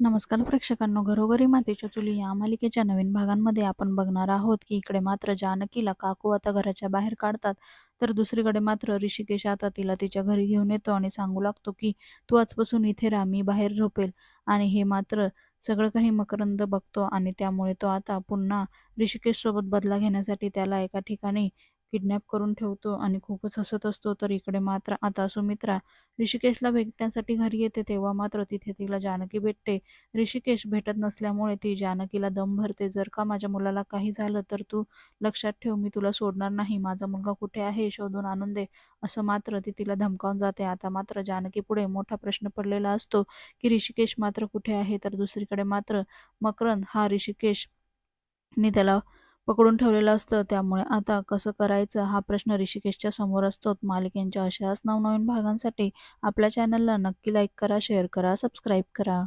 नमस्कार प्रेक्षकांनो घरोघरी मातीच्या चुली या मालिकेच्या नवीन भागांमध्ये आपण बघणार आहोत की इकडे मात्र जानकीला काकू आता घराच्या बाहेर काढतात. तर दुसरीकडे मात्र ऋषिकेश आता तिला तिच्या घरी घेऊन येतो आणि सांगू लागतो की तू आजपासून इथे राहा मी बाहेर झोपेल. आणि हे मात्र सगळं काही मकरंद बघतो आणि त्यामुळे तो आता पुन्हा ऋषिकेश सोबत बदला घेण्यासाठी त्याला एका ठिकाणी किडनॅप करून ठेवतो आणि खूपच हसत असतो. तर इकडे मात्र आता सुमित्रा ऋषिकेशला भेटण्यासाठी घरी येते. तेव्हा मात्र तिथे तिला जानकी भेटते. ऋषिकेश भेटत नसल्यामुळे ती जानकीला दम भरते. जर का माझ्या मुलाला काही झालं तर तू लक्षात ठेव मी तुला सोडणार नाही. माझा मुलगा कुठे आहे? शोधून आणून दे. असं मात्र ती तिला धमकावून जाते. आता मात्र जानकी पुढे मोठा प्रश्न पडलेला असतो की ऋषिकेश मात्र कुठे आहे? तर दुसरीकडे मात्र मकरंद हा ऋषिकेश त्याला पकडून ठेवलेलं असतं. त्यामुळे आता कसं करायचं? हा प्रश्न ऋषिकेशच्या समोर असतो मालिकेंच्या अशाच नवनवीन भागांसाठी आपल्या चॅनलला नक्की लाईक करा शेअर करा सबस्क्राईब करा.